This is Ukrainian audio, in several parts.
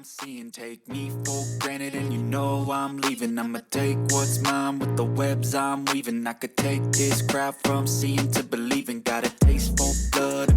I'm seeing. Take me for granted, and you know I'm leaving. I'ma take what's mine with the webs I'm weaving. I could take this crowd from seeing to believing. Got a taste for blood,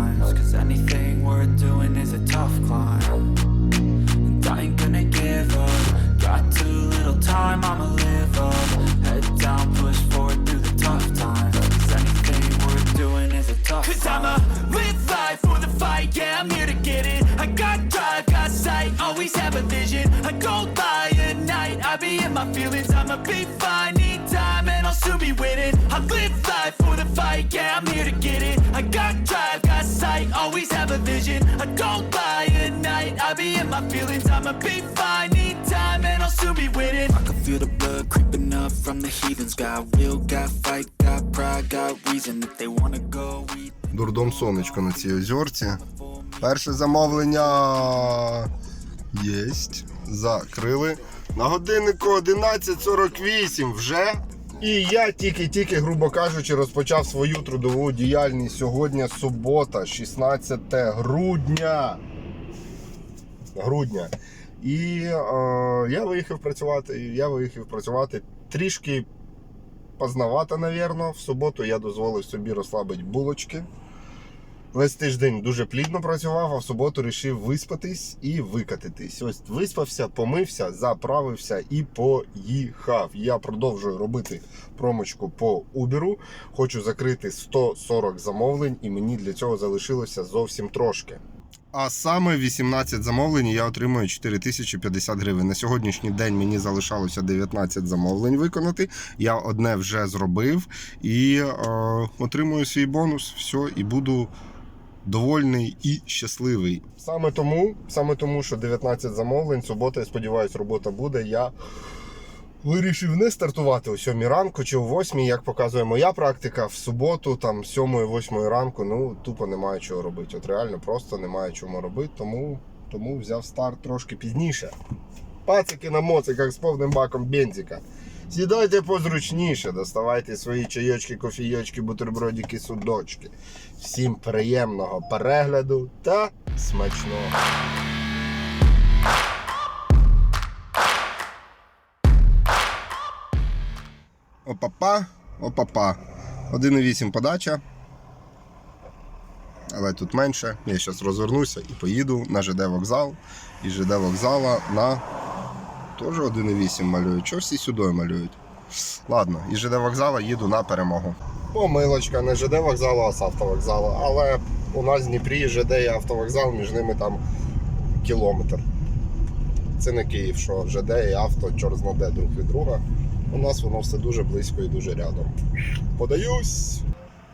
Cause anything worth doing is a tough climb. And I ain't gonna give up. Got too little time, I'ma live up. Head down, push forward through the tough times. Cause anything worth doing is a tough Cause climb. I'ma live life for the fight, yeah, I'm here to get it. I got drive, got sight, always have a vision. I go by at night, I be in my feelings. I'ma be fine, need time, and I'll soon be winning. I live life for the fight, yeah, I'm I'ma be fine, need time, and I'll soon be winning. I can feel the blood creeping up from the heathens. Got will, got fight, got pride, got reason. If they wanna go, we Дурдом сонечко на цій озерці. Перше замовлення єсть. Закрили. На годиннику 11.48 вже. І я тільки-тільки, грубо кажучи, розпочав свою трудову діяльність. Сьогодні субота, 16 грудня. Грудня. І е, я виїхав працювати. Я виїхав працювати трішки поздновато, напевно. В суботу я дозволив собі розслабити булочки. Весь тиждень дуже плідно працював, а в суботу вирішив виспатись і викатитись. Ось виспався, помився, заправився і поїхав. Я продовжую робити промочку по Uber. Хочу закрити 140 замовлень, і мені для цього залишилося зовсім трошки. А саме 18 замовлень я отримую 4050 гривень. На сьогоднішній день мені залишалося 19 замовлень виконати. Я одне вже зробив і е, отримую свій бонус. Все, і буду довольний і щасливий. Саме тому, саме тому, що 19 замовлень, субота, я сподіваюся, робота буде. Я вирішив не стартувати о 7 ранку чи о 8, як показує моя практика. В суботу, там 7-8 ранку, ну тупо немає чого робити. От реально просто немає чого робити, тому, тому взяв старт трошки пізніше. Пацики на моциках з повним баком бензика. Сідайте позручніше, доставайте свої чайочки, кофійочки, бутербродики, судочки. Всім приємного перегляду та смачного. Опапа, опапа. 1,8 подача. Але тут менше. Я зараз розвернуся і поїду на ЖД вокзал. І ЖД вокзала на теж 1,8 малюють. Чого всі сюди малюють? Ладно, із ЖД вокзала їду на перемогу. Помилочка, не ЖД вокзалу, а з автовокзалу. Але у нас в Дніпрі ЖД і автовокзал, між ними там кілометр. Це не Київ, що ЖД і авто, чорт знаде друг від друга. У нас воно все дуже близько і дуже рядом. Подаюсь!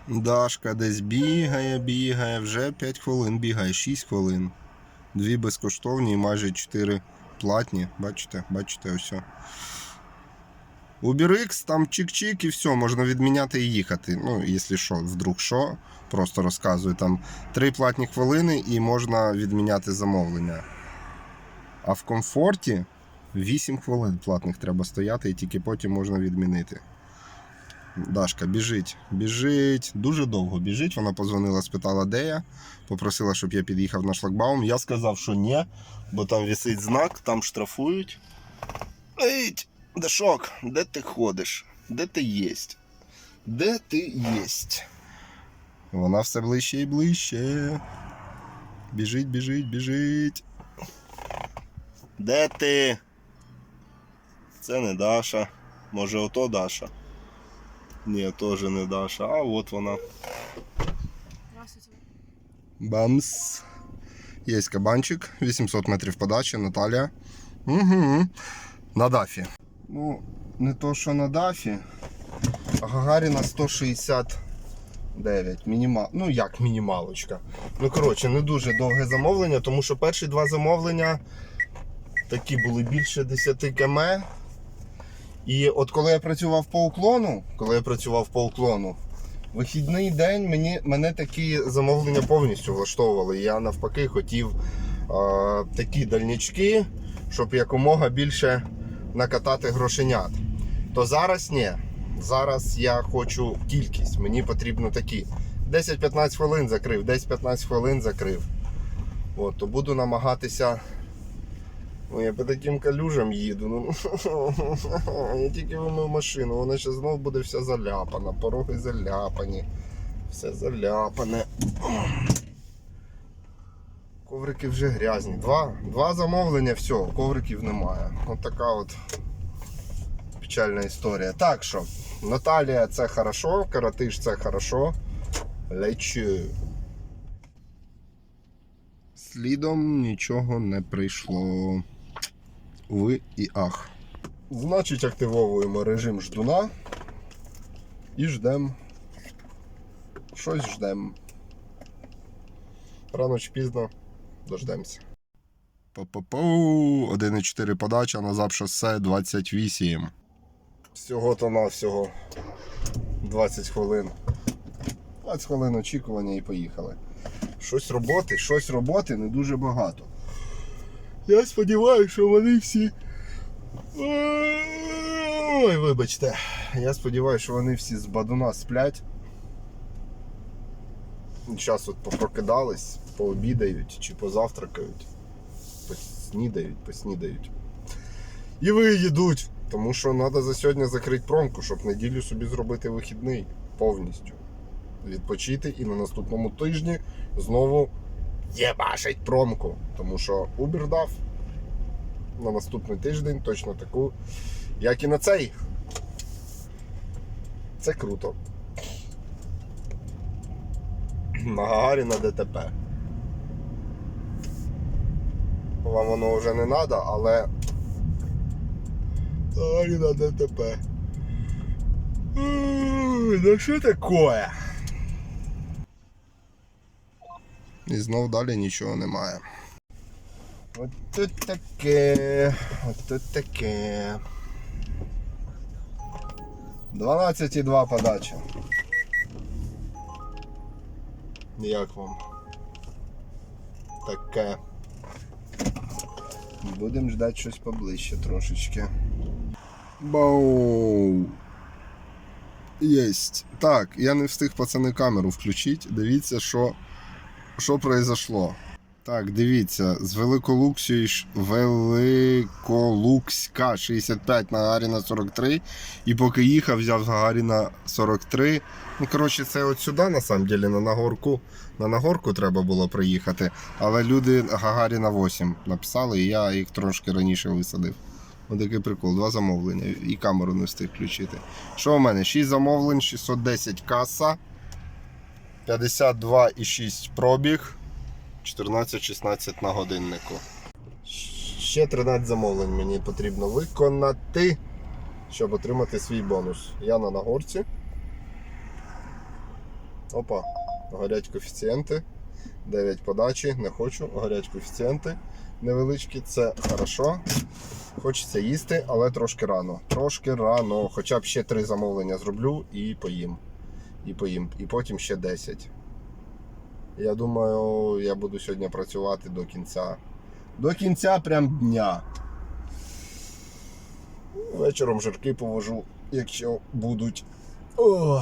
Дашка десь бігає, бігає, вже 5 хвилин бігає, 6 хвилин. Дві безкоштовні і майже 4 платні. Бачите, бачите, ось. UberX, там чик-чик і все, можна відміняти і їхати. Ну, якщо що, вдруг що, просто розказую. Там 3 платні хвилини і можна відміняти замовлення. А в комфорті 8 хвилин платних треба стояти і тільки потім можна відмінити. Дашка біжить, біжить, дуже довго біжить. Вона позвонила, спитала, де я. Попросила, щоб я під'їхав на шлагбаум. Я сказав, що ні, бо там висить знак, там штрафують. Ей, Дашок, де ти ходиш? Де ти єсть? Де ти єсть? Вона все ближче і ближче. Біжить, біжить, біжить. Де ти? Це не Даша. Може, ото Даша. Ні, теж не Даша. А от вона. Бамс. Є кабанчик, 800 метрів подачі, Наталія. Угу. На дафі. Ну, не то, що на дафі. А Гагаріна 169. Мініма... Ну, як мінімалочка. Ну, коротше, не дуже довге замовлення, тому що перші два замовлення Такі були більше 10 км. І от коли я працював по уклону, коли я працював по уклону, вихідний день мені, мене такі замовлення повністю влаштовували. Я навпаки хотів е, такі дальнячки, щоб якомога більше накатати грошенят. То зараз ні. Зараз я хочу кількість. Мені потрібно такі. 10-15 хвилин закрив, 10-15 хвилин закрив. От, то буду намагатися. Ну, я по таким калюжам їду. Ну, я тільки вимив машину, вона ще знов буде вся заляпана, пороги заляпані, все заляпане. Коврики вже грязні. Два, два замовлення, все, ковриків немає. От така от печальна історія. Так що, Наталія це хорошо, Каратиш це хорошо. Лечу. Слідом нічого не прийшло. Уви і ах. Значить, активовуємо режим ждуна і ждем. Щось ждем. Рано чи пізно дождемося. По-по-по. 1,4 подача на зап шосе 28. Всього-то на всього 20 хвилин. 20 хвилин очікування і поїхали. Щось роботи, щось роботи не дуже багато. Я сподіваюся, що вони всі. Ой, вибачте. Я сподіваюся, що вони всі з бадуна сплять. Зараз от попрокидались, пообідають чи позавтракають, поснідають, поснідають. І виїдуть. Тому що треба за сьогодні закрити промку, щоб неділю собі зробити вихідний повністю. Відпочити і на наступному тижні знову єбашить промку. Тому що Uber дав на наступний тиждень точно таку, як і на цей. Це круто. На Гагаріна ДТП. Вам воно вже не треба, але. Гагаріна ДТП. Ну що таке? І знов далі нічого немає. От тут таке. От тут таке. 12,2 подача. Як вам? Таке. Будемо ждати щось поближче трошечки. Бау. Єсть. Так, я не встиг пацани камеру включити. Дивіться, що, що произошло. Так, дивіться, з Великолуксії ж- Великолукська 65 на Гагаріна 43. І поки їхав, взяв з Гагаріна 43. Ну, коротше, це от сюди, на самом деле, на Нагорку. На Нагорку треба було приїхати. Але люди Гагаріна 8 написали, і я їх трошки раніше висадив. Ось такий прикол, два замовлення. І камеру не встиг включити. Що у мене? 6 замовлень, 610 каса, 52,6 пробіг. 14-16 на годиннику. Ще 13 замовлень мені потрібно виконати, щоб отримати свій бонус. Я на нагорці. Опа, горять коефіцієнти. 9 подачі, не хочу, горять коефіцієнти невеличкі, це хорошо. Хочеться їсти, але трошки рано. Трошки рано. Хоча б ще 3 замовлення зроблю і поїм. І поїм. І потім ще 10. Я думаю, я буду сьогодні працювати до кінця. До кінця прям дня. Вечором жирки повожу, якщо будуть. Ой.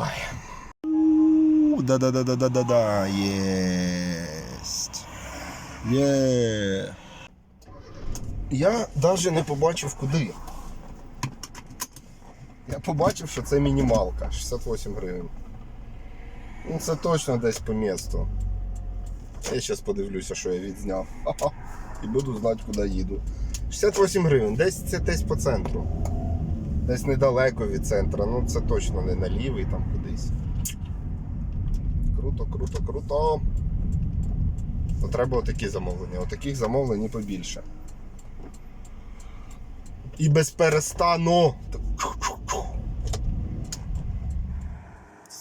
Да-да-да-да-да-да. Єсть. Є. Я навіть не побачив куди. Я побачив, що це мінімалка. 68 гривень. Ну це точно десь по місту. Я зараз подивлюся, що я відзняв. І буду знати, куди їду. 68 гривень, десь це десь по центру. Десь недалеко від центру. Ну це точно не на лівий там кудись. Круто, круто, круто. То треба отакі замовлення. Отаких замовлень побільше. І без перестану.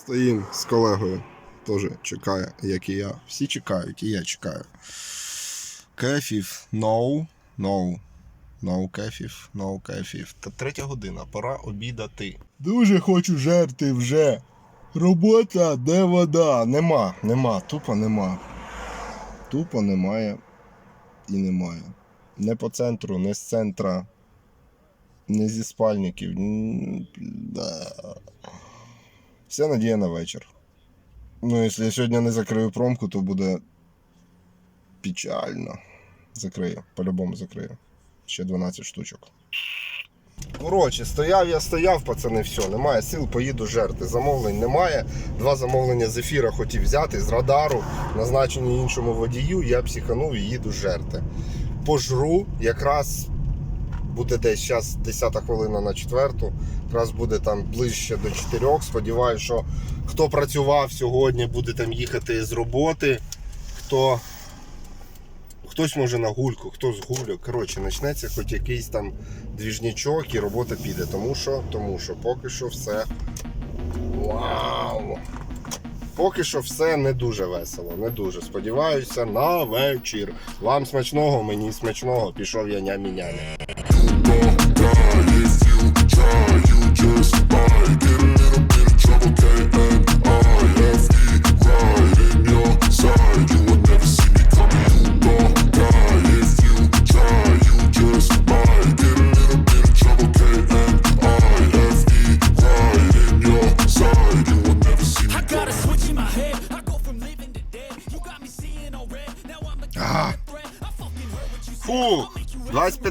Стоїм з колегою. Теж чекає, як і я. Всі чекають, і я чекаю. Кефів, no, no. No кефів, no кефів. Та третя година, пора обідати. Дуже хочу жерти вже. Робота, де вода? Нема, нема, тупо нема. Тупо немає і немає. Не по центру, не з центра, не зі спальників. Да. Вся надія на вечір. Ну, якщо я сьогодні не закрию промку, то буде печально. Закрию, по-любому закрию. Ще 12 штучок. Коротше, стояв я стояв, пацани, все, немає сил, поїду жерти. Замовлень немає. Два замовлення з ефіра хотів взяти з радару, назначені іншому водію. Я психанув і їду жерти. Пожру, якраз буде десь зараз 10 хвилина на четверту. Якраз буде там ближче до 4. Сподіваюсь, що хто працював сьогодні, буде там їхати з роботи. Хто хтось може на гульку, хто з гулю. Коротше, почнеться хоч якийсь там двіжнячок і робота піде. Тому що, тому що поки що все. Вау! Поки що все не дуже весело, не дуже. Сподіваюся, на вечір. Вам смачного, мені смачного. Пішов я нямі-нямі.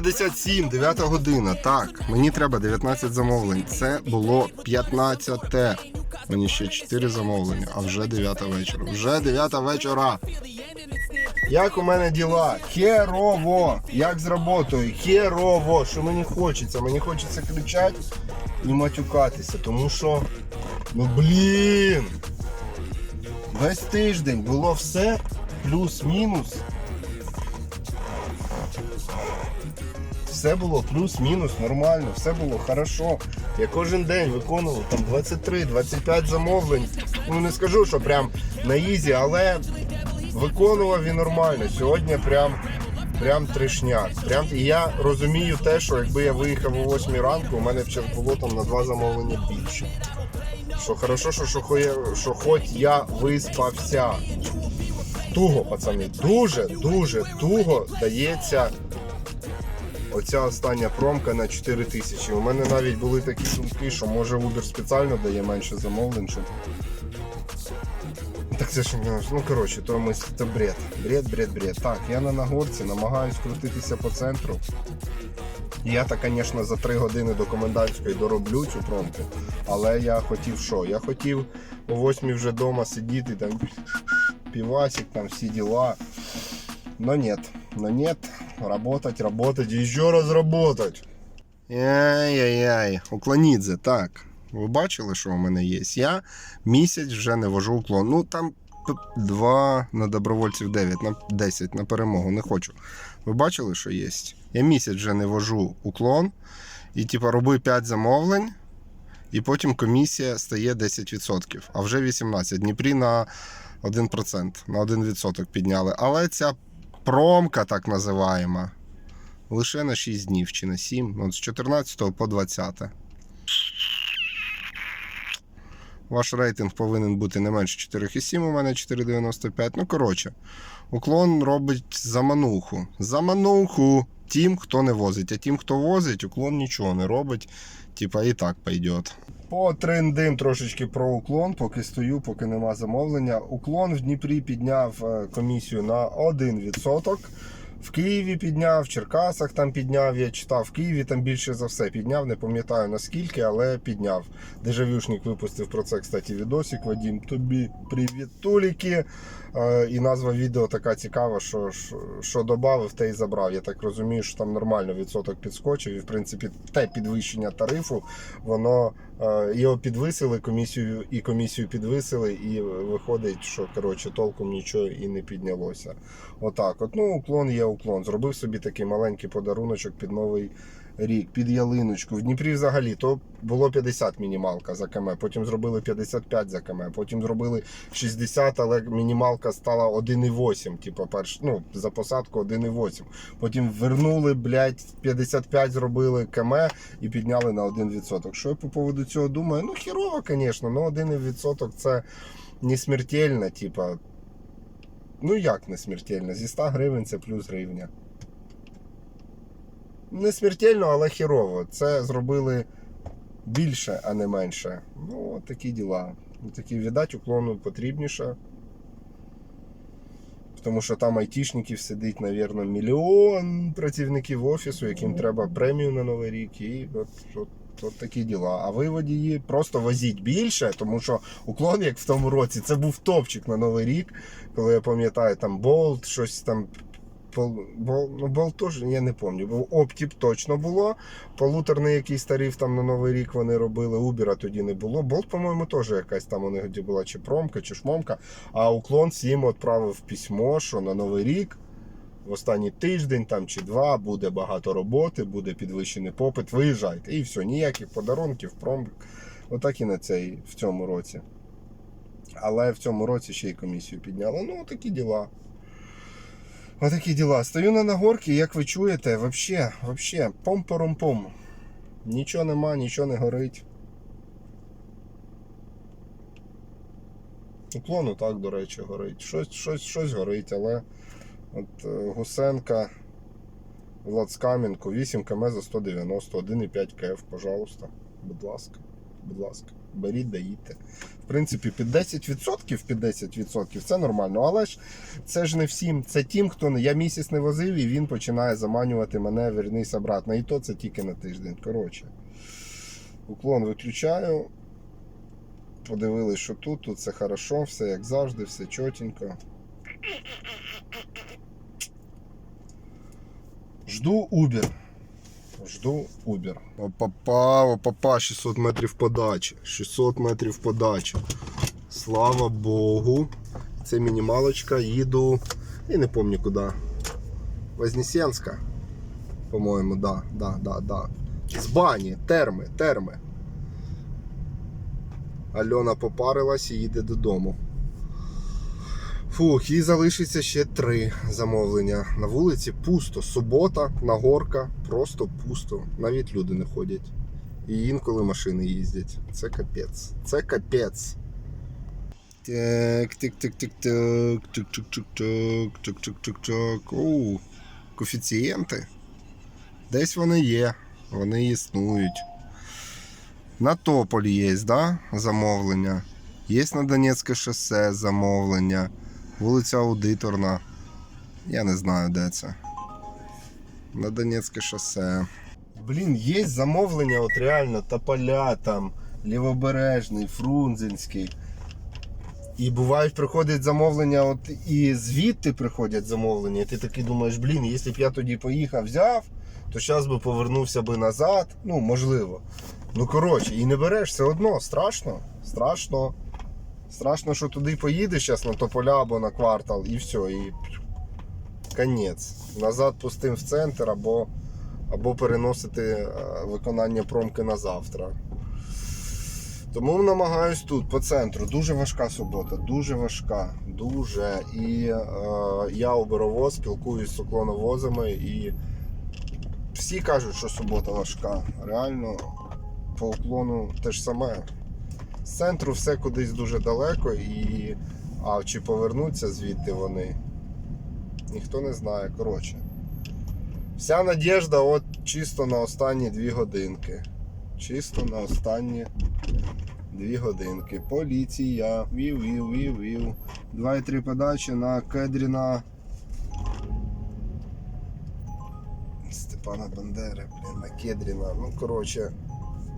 20.57, 9 година. Так, мені треба 19 замовлень. Це було 15. Мені ще 4 замовлення, а вже 9 вечора. Вже 9 вечора. Як у мене діла? Херово! Як з роботою? Херово! Що мені хочеться? Мені хочеться кричати і матюкатися, тому що. Ну блін! Весь тиждень було все плюс-мінус. Все було плюс-мінус нормально, все було хорошо. Я кожен день виконував там 23-25 замовлень. Ну не скажу, що прям на ізі, але виконував і нормально. Сьогодні прям, прям тришняк. Прям, і я розумію те, що якби я виїхав о 8 ранку, у мене б було там на два замовлення більше. Що хорошо, що, що, що хоч я виспався. Туго, пацани, дуже, дуже туго дається оця остання промка на 4 тисячі. У мене навіть були такі думки, що може Uber спеціально дає менше замовлень, щоб. Так це ж ну коротше, то ми це бред. Бред, бред, бред. Так, я на Нагорці намагаюсь крутитися по центру. Я так, звісно, за 3 години до комендантської дороблю цю промку. Але я хотів що? Я хотів о 8 вже вдома сидіти, там півасик, там всі діла. Но нет, но нет, работать, работать еще раз работать. Яй-яй-яй, уклонідзе, так. Ви бачили, що у мене є? Я місяць вже не вожу уклон. Ну там п- два на добровольців 9, на 10 на перемогу, не хочу. Ви бачили, що є? Я місяць вже не вожу уклон і типа роби 5 замовлень, і потім комісія стає 10%, а вже 18%. Дніпрі на 1%, на 1% підняли. Але ця промка, так називаємо, лише на 6 днів чи на 7, ну, з 14 по 20. Ваш рейтинг повинен бути не менше 4,7, у мене 4,95. Ну, коротше, уклон робить замануху. Замануху тим, хто не возить. А тим, хто возить, уклон нічого не робить. Типа і так пойдет. Потрендим трошечки про уклон, поки стою, поки нема замовлення. Уклон в Дніпрі підняв е, комісію на 1%. В Києві підняв, в Черкасах там підняв, я читав, в Києві там більше за все підняв, не пам'ятаю наскільки, але підняв. Дежавюшник випустив про це, кстати, відосик. Вадім, тобі привіт, туліки. Е, І назва відео така цікава, що, що, додав, те й забрав. Я так розумію, що там нормально відсоток підскочив. І в принципі те підвищення тарифу, воно е, його підвисили, комісію і комісію підвисили, і виходить, що коротше толком нічого і не піднялося. Отак, от ну уклон є уклон. Зробив собі такий маленький подаруночок під новий рік, під ялиночку. В Дніпрі взагалі то було 50 мінімалка за КМ, потім зробили 55 за КМ, потім зробили 60, але мінімалка стала 1,8, типу, перш, ну, за посадку 1,8. Потім вернули, блядь, 55 зробили КМ і підняли на 1%. Що я по поводу цього думаю? Ну, хірово, звісно, але 1% це не смертельно, типа. Ну як не смертельно? Зі 100 гривень це плюс гривня. Не смертельно, але хірово. Це зробили більше, а не менше. Ну, такі діла. Ну, Такі, віддать, уклону потрібніше. Тому що там айтішників сидить, мабуть, мільйон працівників офісу, яким треба премію на Новий рік. І от, от, от такі діла. А ви водії просто возіть більше, тому що уклон, як в тому році, це був топчик на Новий рік, коли я пам'ятаю, там болт, щось там. Пол, бол, ну, болт теж, я не пам'ятаю. Був Оптіп точно було. Полуторний якийсь тариф там на Новий рік вони робили. Убіра тоді не було. Болт, по-моєму, теж якась там у них була чи промка, чи шмомка. А уклон всім відправив письмо, що на Новий рік в останній тиждень там чи два буде багато роботи, буде підвищений попит. Виїжджайте. І все, ніяких подарунків, промк. Отак і на цей в цьому році. Але в цьому році ще й комісію підняли. Ну, такі діла. Отакі діла. Стою на нагорці, як ви чуєте, вообще, вообще, пом-пором-пом. Нічого нема, нічого не горить. Уклону так, до речі, горить. Щось, щось, щось горить, але от е, Гусенка, Владскам'янко, 8 км за 190, 1,5 КФ, пожалуйста. Будь ласка, будь ласка, беріть, даїте. В принципі, під 10%, під 10% це нормально, але ж це ж не всім. Це тим, хто я місяць не возив, і він починає заманювати мене, вернись обратно. І то це тільки на тиждень. Коротше. Уклон виключаю. Подивились, що тут, тут все хорошо, все як завжди, все чотенько. Жду Uber. Жду Uber. Опа-па, опа-па, 600 метрів подачі. 600 метрів подачі. Слава Богу. Це мінімалочка, їду. І не пам'ятаю куди. Вознесенська. По-моєму, да, да, да, да. З бані, терми, терми. Альона попарилась і їде додому. Фух, і залишиться ще три замовлення. На вулиці пусто. Субота, нагорка, просто пусто. Навіть люди не ходять. І інколи машини їздять. Це капець. Це капець. Так, тик тик тик так тик тик так тик тик тик так Оу, коефіцієнти. Десь вони є, вони існують. На Тополі є, да? замовлення. Є на Донецьке шосе замовлення. Вулиця Аудиторна. Я не знаю, де це. На Донецьке шосе. Блін, є замовлення, от реально, Тополя там, Лівобережний, Фрунзенський. І бувають, приходять замовлення, от і звідти приходять замовлення. І ти такий думаєш, блін, якщо б я тоді поїхав, взяв, то зараз би повернувся би назад. Ну, можливо. Ну, коротше, і не береш все одно, страшно. Страшно. Страшно, що туди поїдеш зараз на тополя або на квартал, і все, і конець. Назад пустим в центр або, або переносити е, виконання промки на завтра. Тому намагаюсь тут, по центру. Дуже важка субота, дуже важка. Дуже. І е, я оборовоз, спілкуюсь з уклоновозами і всі кажуть, що субота важка. Реально, по уклону те ж саме. З центру все кудись дуже далеко і. А чи повернуться звідти вони? Ніхто не знає. Коротше. Вся надіжда от чисто на останні дві годинки. Чисто на останні дві годинки. Поліція. Вів, вів, вів, вів. 2,3 подачі на Кедріна. Степана Бандери, блін, на Кедріна. Ну, коротше,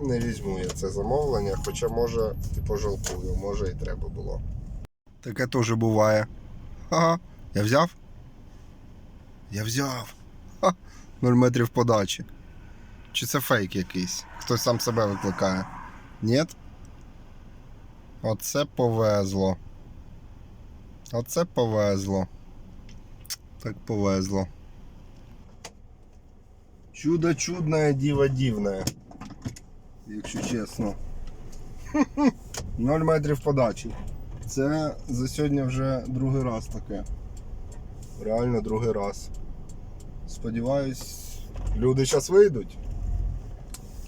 не візьму я це замовлення, хоча може і пожалкую, може і треба було. Таке теж буває. Ага, я взяв? Я взяв. Ха, 0 метрів подачі. Чи це фейк якийсь? Хтось сам себе викликає. Ні? Оце повезло. Оце повезло. Так повезло. Чудо чудное, диво дивне. Якщо чесно. 0 метрів подачі. Це за сьогодні вже другий раз таке. Реально другий раз. Сподіваюсь, люди зараз вийдуть.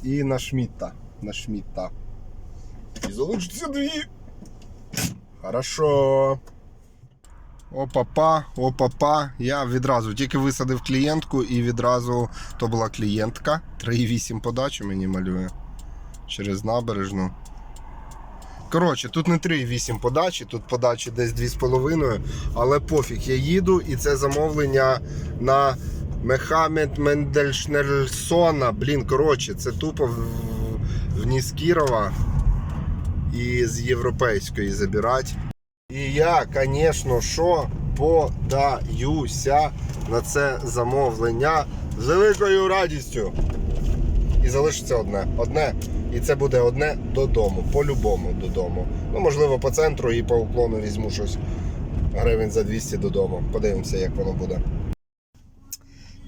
І на Шмітта. На Шмітта. І залишиться дві. Хорошо. Опа-па, опа-па. Я відразу тільки висадив клієнтку і відразу то була клієнтка. 3,8 подачі мені малює. Через набережну. Коротше, тут не 3,8 подачі, тут подачі десь 2,5, але пофіг, я їду і це замовлення на Мехамед Мендельшнельсона. Блін, коротше, це тупо в, в Ніскірова і з європейської забирати. І я, звісно, що подаюся на це замовлення з великою радістю. І залишиться одне. Одне. І це буде одне додому. По-любому додому. Ну, можливо, по центру і по уклону візьму щось гривень за 200 додому. Подивимося, як воно буде.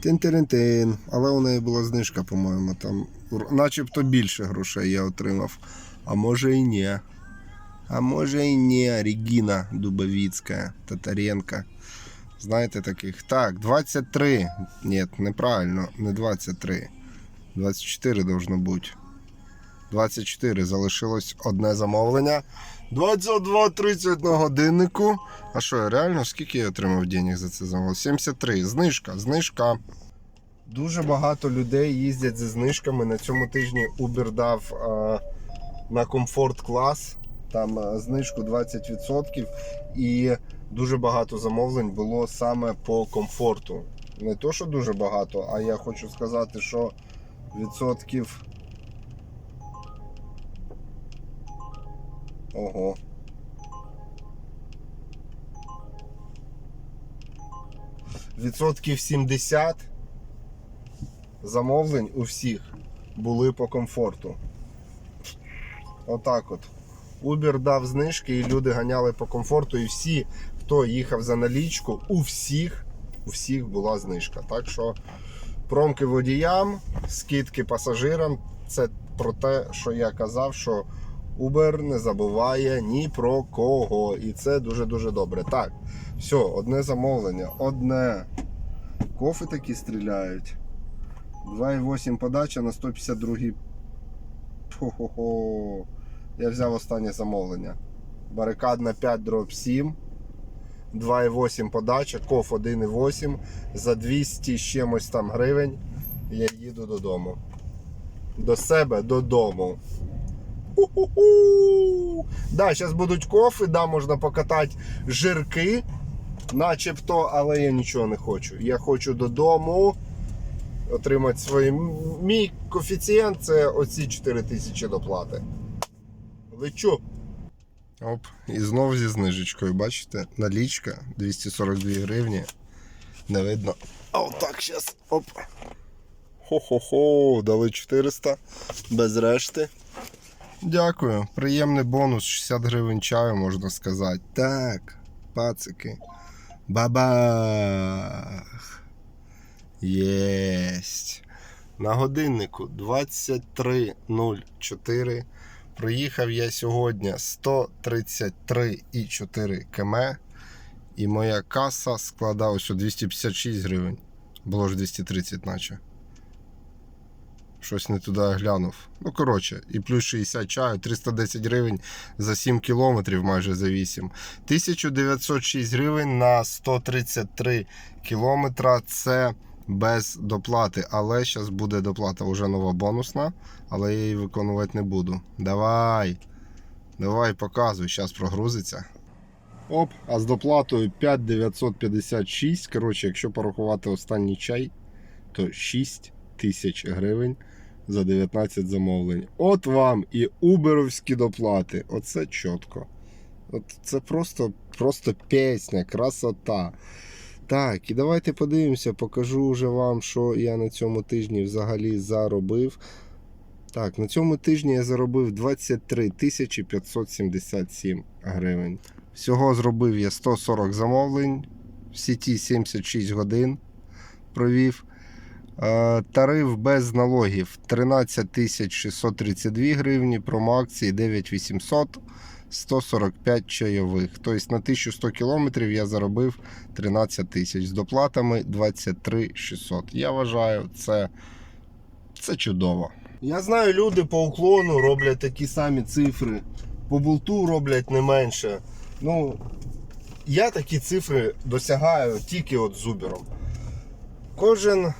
Тин-тин-тин. Але у неї була знижка, по-моєму. Там начебто більше грошей я отримав. А може і ні. А може і ні, Регіна Дубовіцька, Татаренко. Знаєте таких? Так, 23. Ні, неправильно, не 23. 24 должно бути. 24. Залишилось одне замовлення. 22.30 на годиннику. А що, реально, скільки я отримав денег за це замовлення? 73. Знижка, знижка. Дуже багато людей їздять зі знижками. На цьому тижні Uber дав е, на комфорт клас. Там е, знижку 20%. І дуже багато замовлень було саме по комфорту. Не то, що дуже багато, а я хочу сказати, що відсотків. Ого. Відсотків 70 замовлень у всіх були по комфорту. Отак от. Uber дав знижки і люди ганяли по комфорту. І всі, хто їхав за налічку, у всіх, у всіх була знижка. Так що промки водіям, скидки пасажирам це про те, що я казав, що Uber не забуває ні про кого. І це дуже-дуже добре. Так, все, одне замовлення, одне. Кофи такі стріляють. 2,8 подача на 152. Хо-хо-хо. Я взяв останнє замовлення. Барикадна 5 дроб 7. 2,8 подача, коф 1,8 за 200 з чимось там гривень. Я їду додому. До себе додому. У-ху-ху! Да, зараз будуть кофи, да, можна покатати жирки, начебто, але я нічого не хочу. Я хочу додому отримати свій. Мій коефіцієнт це оці 4 тисячі доплати. Лечу. Оп, і знов зі знижечкою, бачите? Налічка 242 гривні. Не видно. А отак зараз. Оп. Хо-хо-хо, дали 400 без решти. Дякую. Приємний бонус 60 гривень чаю, можна сказати. Так, пацики. Бабах. Єсть. На годиннику 23.04. Проїхав я сьогодні 133,4 км. І моя каса складає ось 256 гривень. Було ж 230, наче. Щось не туди глянув. Ну, коротше, і плюс 60 чаю, 310 гривень за 7 кілометрів, майже за 8. 1906 гривень на 133 кілометра. Це без доплати. Але зараз буде доплата вже нова бонусна, але я її виконувати не буду. Давай. Давай, показуй, зараз прогрузиться. Оп, а з доплатою 5956. Коротше, якщо порахувати останній чай, то 6 тисяч гривень за 19 замовлень. От вам і уберовські доплати. Оце чітко. От це просто, просто пісня, красота. Так, і давайте подивимося, покажу вже вам, що я на цьому тижні взагалі заробив. Так, на цьому тижні я заробив 23 тисячі 577 гривень. Всього зробив я 140 замовлень, в сіті 76 годин провів. Е, Тариф без налогів 13 632 гривні, промоакції 9800, 145 чайових. Тобто на 1100 кілометрів я заробив 13 тисяч з доплатами 23 600. Я вважаю, це, це чудово. Я знаю, люди по уклону роблять такі самі цифри, по болту роблять не менше. Ну, я такі цифри досягаю тільки от з Uber. Кожен,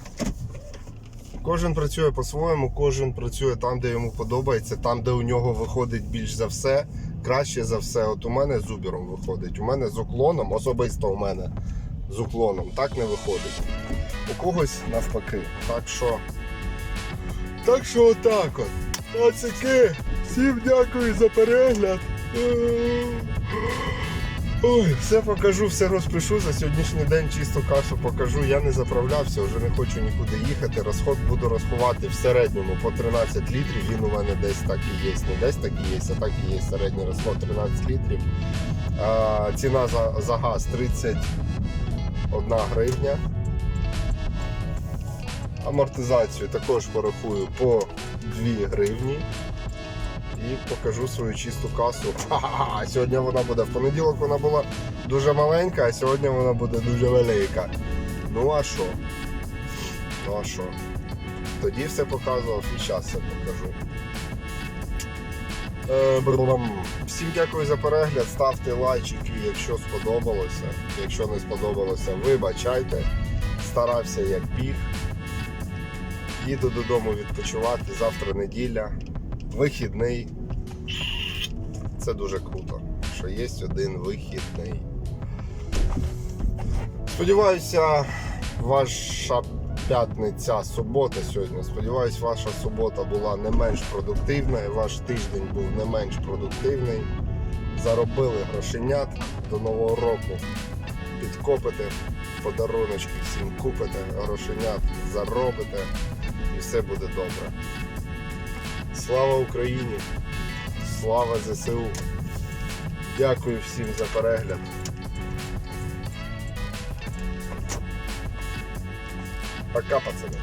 кожен працює по-своєму, кожен працює там, де йому подобається, там, де у нього виходить більш за все, краще за все. От у мене з Uber виходить. У мене з уклоном, особисто у мене з уклоном, так не виходить. У когось навпаки. Так що. Так що отак от. Пацики, всім дякую за перегляд. Ой, все покажу, все розпишу. За сьогоднішній день чисто кашу покажу. Я не заправлявся, вже не хочу нікуди їхати. Розход буду розховати в середньому по 13 літрів. Він у мене десь так і є. Не десь так і є, а так і є. Середній розход 13 літрів. А, ціна за, за газ 31 гривня. Амортизацію також порахую по 2 гривні. І покажу свою чисту касу. Ха-ха-ха! Сьогодні вона буде. В понеділок вона була дуже маленька, а сьогодні вона буде дуже велика. Ну а що? Ну а що? Тоді все показував і зараз все покажу. Е. Всім дякую за перегляд. Ставте лайчики, якщо сподобалося. Якщо не сподобалося, вибачайте. Старався як біг. Їду додому відпочивати. Завтра неділя, вихідний. Це дуже круто, що є один вихідний. Сподіваюся, ваша п'ятниця, субота сьогодні. Сподіваюсь, ваша субота була не менш продуктивна, і ваш тиждень був не менш продуктивний. Заробили грошенят до Нового року. Підкопите, подаруночки всім купите, грошенят заробите і все буде добре. Слава Україні! Слава ЗСУ! Дякую всім за перегляд. Пока, пацани!